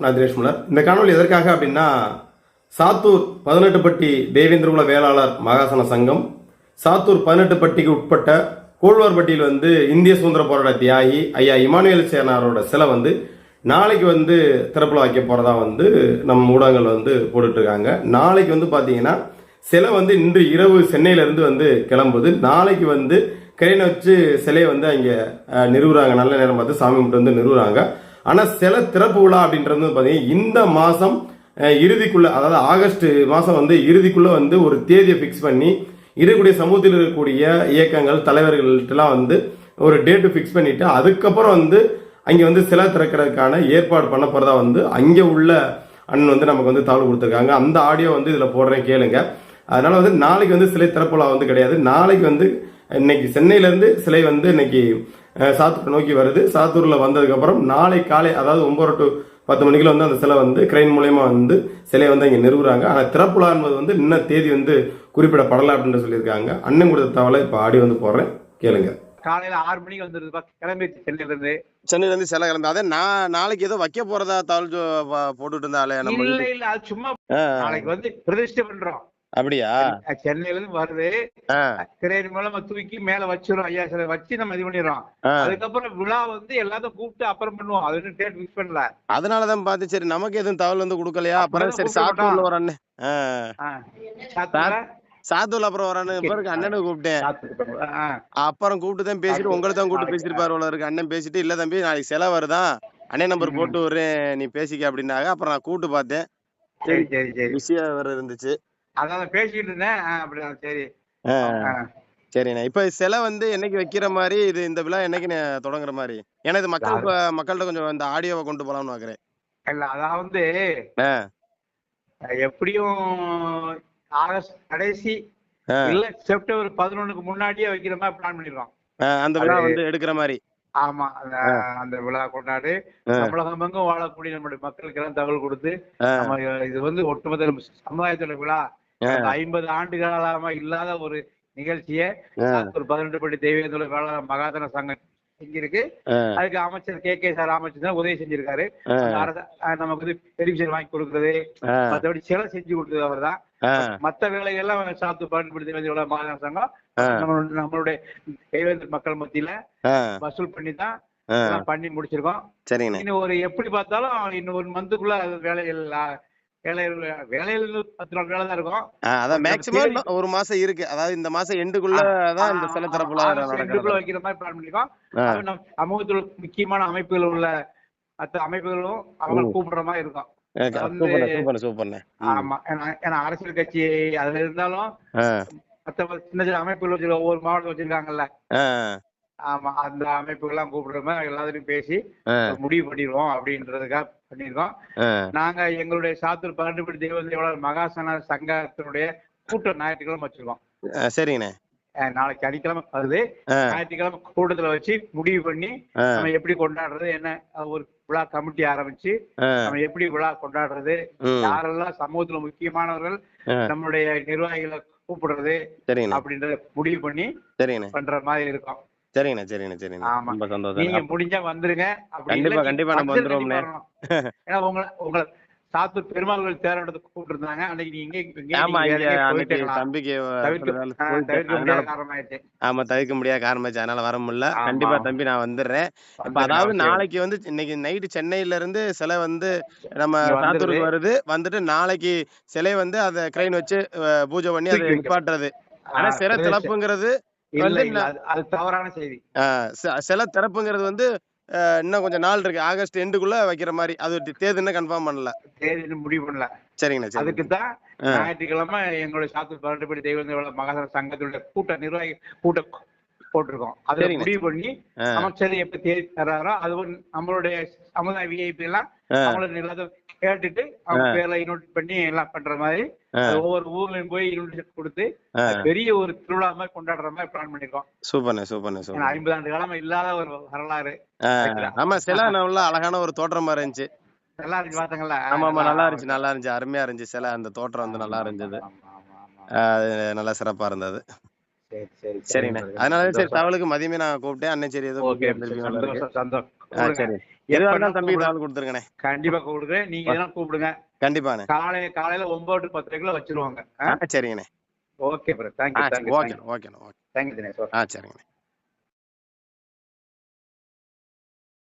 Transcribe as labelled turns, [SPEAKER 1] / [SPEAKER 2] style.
[SPEAKER 1] நான் தினேஷ் முலர் இந்த காணொலி எதற்காக அப்படின்னா சாத்தூர் பதினெட்டுப்பட்டி தேவேந்திரகுல வேளாளர் மகாசன சங்கம் சாத்தூர் பதினெட்டுப்பட்டிக்கு உட்பட்ட கோழ்வார்பட்டியில் வந்து இந்திய சுதந்திர போராட்ட தியாகி ஐயா இமானுவேல் சேனாரோட சிலை வந்து நாளைக்கு வந்து திறப்பில் வைக்க போகிறதா வந்து நம் ஊடகங்கள் வந்து போட்டுட்ருக்காங்க. நாளைக்கு வந்து பார்த்தீங்கன்னா சிலை வந்து இன்று இரவு சென்னையிலேருந்து வந்து கிளம்புது. நாளைக்கு வந்து கிரைனை வச்சு சிலையை வந்து அங்கே நிறுவுறாங்க. நல்ல நேரம் பார்த்து சாமி கும்பிட்டு வந்து நிறுவுறாங்க. ஆனால் சில திறப்பு விழா அப்படின்றது வந்து இந்த மாதம் இறுதிக்குள்ளே அதாவது ஆகஸ்ட் மாதம் வந்து இறுதிக்குள்ளே வந்து ஒரு தேதியை ஃபிக்ஸ் பண்ணி இருக்கக்கூடிய சமூகத்தில் இருக்கக்கூடிய இயக்கங்கள் தலைவர்கள்ட்டெல்லாம் வந்து ஒரு டேட்டு ஃபிக்ஸ் பண்ணிவிட்டு அதுக்கப்புறம் வந்து அங்கே வந்து சிலை திறக்கிறதுக்கான ஏற்பாடு பண்ண போகிறதா வந்து அங்கே உள்ள அண்ணன் வந்து நமக்கு வந்து தகவல் கொடுத்துருக்காங்க. அந்த ஆடியோ வந்து இதில் போடுறேன் கேளுங்க. அதனால் வந்து நாளைக்கு வந்து சிலை திறப்புலா வந்து கிடையாது. நாளைக்கு வந்து இன்னைக்கு சென்னையில இருந்து சிலை வந்து இன்னைக்கு சாத்தூர் நோக்கி வருது. சாத்தூர்ல வந்ததுக்கு அப்புறம் நாளை காலை அதாவது ஒன்பது டு பத்து மணிக்குள்ள வந்து அந்த சிலை வந்து கிரைன் மூலயமா வந்து சிலையை வந்து இங்க நிறுவுறாங்க. ஆனா திறப்புலா என்பது வந்து இன்னும் தேதி வந்து குறிப்பிடப்படலை அப்படின்னு சொல்லியிருக்காங்க. அண்ணன் கொடுத்த தகவலை இப்போ ஆடியோ வந்து போடுறேன். கேளுங்க.
[SPEAKER 2] காலையில ஆறு மணிக்கு வந்துருதுப்பா கிளம்பிடுச்சு சென்னையில இருந்து
[SPEAKER 3] சென்னையில இருந்து சில கிளம்பி. அதே நான் நாளைக்கு ஏதோ வைக்க போறதா ப- போட்டுட்டு இருந்தாலே நம்ம
[SPEAKER 2] இல்ல இல்ல அது சும்மா நாளைக்கு வந்து பிரதிஷ்டை பண்றோம்.
[SPEAKER 3] அப்படியா?
[SPEAKER 2] சென்னையில இருந்து வருது. கிரேன் மூலமா தூக்கி மேல வச்சிரும். ஐயா சிலை வச்சு நம்ம இது பண்ணிடுறோம். அதுக்கப்புறம் விழா வந்து எல்லாத்தையும் கூப்பிட்டு அப்புறம் பண்ணுவோம். அது இன்னும் டேட் ஃபிக்ஸ் பண்ணல.
[SPEAKER 3] அதனாலதான் பார்த்து சரி நமக்கு எதுவும் தகவல் வந்து கொடுக்கலையா? அப்புறம் சரி சாத்தூர்ல ஒரு அண்ணன்.
[SPEAKER 2] சாத்தூர்ல?
[SPEAKER 3] அப்புறம் ஒரு அண்ணன் அண்ணனை கூப்பிட்டேன். அப்புறம் கூப்பிட்டு தான் பேசிட்டு உங்களை தான் கூப்பிட்டு பேசிருப்பாரு இருக்கு அண்ணன் பேசிட்டு இல்ல தம்பி நாளைக்கு செலவு வருதான் அண்ணன் நம்பர். போட்டு விடுறேன். நீ பேசிக்க அப்படின்னாங்க. அப்புறம் நான் கூப்பிட்டு பார்த்தேன்.
[SPEAKER 2] சரி சரி சரி.
[SPEAKER 3] விஷயம் வேற இருந்துச்சு.
[SPEAKER 2] அதான் பேசிட்டு இருந்தேன். அப்படிதான் சரி.
[SPEAKER 3] சரிண்ணே. இப்ப சிலை வந்து என்னைக்கு வைக்கிற மாதிரி இது இந்த விழா என்னைக்கு தொடங்குற மாதிரி? ஏன்னா இது மக்கள் மக்கள்கிட்ட கொஞ்சம் இந்த ஆடியோவை கொண்டு போலாம்னு பாக்குறேன்
[SPEAKER 2] இல்ல அதான் வந்து எப்படியும் ஆகஸ்ட் கடைசி இல்ல செப்டம்பர் பதினொன்னுக்கு முன்னாடியே வைக்கிற மாதிரி பிளான் பண்ணிருக்கோம்
[SPEAKER 3] அந்த விழா வந்து எடுக்கிற மாதிரி.
[SPEAKER 2] ஆமா அந்த விழா கொண்டாடு.
[SPEAKER 3] ஆ.
[SPEAKER 2] தமிழகமெங்கும் வாழக்கூடிய நம்முடைய மக்களுக்கு எல்லாம் தகவல் கொடுத்து இது வந்து ஒட்டுமொத்த சமுதாயத்தோட விழா. ஐம்பது ஆண்டு காலமா இல்லாத ஒரு நிகழ்ச்சியை ஒரு பதினெட்டு படி தெய்வீக வேளாண் மகாதன சங்கம் செஞ்சிருக்கு. அதுக்கு அமைச்சர் கே கே சார் அமைச்சர் தான் உதவி செஞ்சிருக்காரு. நமக்கு வந்து டெலிவிஷன் வாங்கி கொடுக்குறது மற்றபடி சிலை செஞ்சு கொடுத்தது அவர் தான். மத்த வேலைகள்லாம் சாத்து பயன்படுத்தி தெய்வீக மகாதன சங்கம் நம்மளுடைய கைவேந்தர் மக்கள் மத்தியில வசூல் பண்ணி தான் பண்ணி முடிச்சிருக்கோம். இன்னும் ஒரு எப்படி பார்த்தாலும் இன்னும் ஒரு மந்த்துக்குள்ள வேலைகள்
[SPEAKER 3] அதான்
[SPEAKER 2] தேதி-
[SPEAKER 3] ஒரு மாசம் இருக்கு. அதாவது இந்த மாசம் எண்டுக்குள்ள தான் இந்த சில தரப்புல
[SPEAKER 2] வைக்கிற மாதிரி பிளான் பண்ணிருக்கோம். சமூகத்தில் முக்கியமான அமைப்புகள் உள்ள மற்ற அமைப்புகளும் அவங்க. கூப்பிடுற மாதிரி இருக்கும். ஆமா. ஏன்னா அரசியல் கட்சி அதுல இருந்தாலும் சின்ன சின்ன அமைப்புகள் வச்சு ஒவ்வொரு மாவட்டம் வச்சிருக்காங்கல்ல. ஆமா அந்த அமைப்புகள்லாம் கூப்பிடுற மாதிரி எல்லாத்தையும் பேசி முடிவு பண்ணிடுவோம் அப்படின்றதுக்காக பண்ணியிருக்கோம்.
[SPEAKER 3] ஆ,
[SPEAKER 2] நாங்க எங்களுடைய சாத்தூர் பன்னெண்டு தெய்வ தேவலர் மகாசன சங்கத்தினுடைய கூட்டம் ஞாயிற்றுக்கிழமை வச்சிருக்கோம்.
[SPEAKER 3] சரிங்கண்ணே.
[SPEAKER 2] நாளைக்கு சனிக்கிழமை வருது. ஞாயிற்றுக்கிழமை கூட்டத்துல வச்சு முடிவு பண்ணி நம்ம எப்படி கொண்டாடுறது என்ன ஒரு விழா கமிட்டி ஆரம்பிச்சு நம்ம எப்படி விழா கொண்டாடுறது யாரெல்லாம் சமூகத்துல முக்கியமானவர்கள் நம்மளுடைய நிர்வாகிகளை கூப்பிடுறது அப்படின்றத முடிவு பண்ணி பண்ற மாதிரி இருக்கும்.
[SPEAKER 3] சரிங்கண்ணே சரிங்கண்ணே சரிங்கண்ணே. ரொம்ப சந்தோஷம்
[SPEAKER 2] நீங்க முடிஞ்சா வந்துருங்க
[SPEAKER 3] கண்டிப்பா, கண்டிப்பா நம்ம வந்துருவோம்ண்ணே.
[SPEAKER 2] ஏன்னா உங்களை உங்களை சாத்தூர் பெருமாள் கோயில் கூப்பிட்டு இருந்தாங்க அன்னைக்கு நீங்க
[SPEAKER 3] ஆமா? தம்பிக்கு ஆமா தவிர்க்க முடியாத காரணமாச்சு அதனால வர முடியல. கண்டிப்பா தம்பி நான் வந்துடுறேன் இப்ப அதாவது. நாளைக்கு வந்து இன்னைக்கு நைட்டு சென்னையில இருந்து சிலை வந்து நம்ம. சாத்தூருக்கு வருது வந்துட்டு நாளைக்கு சிலை வந்து அத கிரைன் வச்சு பூஜை பண்ணி அதை. நிப்பாட்டுறது ஆனா
[SPEAKER 2] பிரதேச-
[SPEAKER 3] திறப்புங்கிறது
[SPEAKER 2] அது- அது தவறான செய்தி.
[SPEAKER 3] சிலை திறப்புங்கிறது வந்து இன்னும் கொஞ்சம் நாள் இருக்கு. ஆகஸ்ட் எண்டுக்குள்ள வைக்கிற மாதிரி அது தேதி இன்னும் கன்ஃபார்ம் பண்ணல.
[SPEAKER 2] தேதி முடிவு பண்ணல.
[SPEAKER 3] சரிங்கண்ணா சரி
[SPEAKER 2] அதுக்கு தான். ஞாயிற்றுக்கிழமை எங்களுடைய சாத்தூர் பன்னெண்டுபடி தெய்வ மகாசன சங்கத்துடைய கூட்ட நிர்வாகி கூட்டம் போட்டிருக்கோம்.
[SPEAKER 3] சரிங்க.
[SPEAKER 2] முடிவு பண்ணி அமைச்சர் எப்ப தேதி தர்றாரோ அது நம்மளுடைய சமுதாய விஐபி எல்லாம் அவங்கள கேட்டுட்டு அவங்க. பேர்ல இன்வைட் பண்ணி எல்லாம் பண்ற மாதிரி ஒவ்வொரு ஊர்லயும் போய் இன்விடேஷன் கொடுத்து. பெரிய ஒரு திருவிழா மாதிரி கொண்டாடுற மாதிரி பிளான் பண்ணிருக்கோம்.
[SPEAKER 3] சூப்பர்ண்ணே சூப்பர்ண்ணே சூப்பர்
[SPEAKER 2] ஐம்பது ஆண்டு காலமா இல்லாத ஒரு வரலாறு.
[SPEAKER 3] ஆமா சிலை நல்லா அழகான ஒரு தோற்றமா இருந்துச்சு.
[SPEAKER 2] நல்லா இருக்கு பாத்தங்களா?
[SPEAKER 3] ஆமா ஆமா நல்லா இருந்துச்சு நல்லா இருந்துச்சு. அருமையா இருந்துச்சு சிலை. அந்த தோற்றம் வந்து நல்லா இருந்தது. நல்லா சிறப்பா இருந்தது.
[SPEAKER 2] சரி சரி
[SPEAKER 3] சரிண்ணே. அதனால சரி தவளுக்கு மதியமே நான் கூப்பிட்டேன். அண்ணன் சரி ஆ, சரி. தம்பி. தகவல் கொடுத்துருங்கண்ணே.
[SPEAKER 2] கண்டிப்பா கூப்பிடுறேன் நீங்க இதெல்லாம் கூப்பிடுங்க.
[SPEAKER 3] கண்டிப்பாண்ணே.
[SPEAKER 2] காலை காலையில ஒன்பது டு பத்தரைக்குள்ள வச்சிருவாங்க.
[SPEAKER 3] சரிங்கண்ணே.
[SPEAKER 2] ஓகே பிரதர் தேங்க்யூ
[SPEAKER 3] ஓகேண்ணே ஓகே.
[SPEAKER 2] தேங்க்யூ தினேஷ்
[SPEAKER 3] ஆ சரிங்கண்ணே.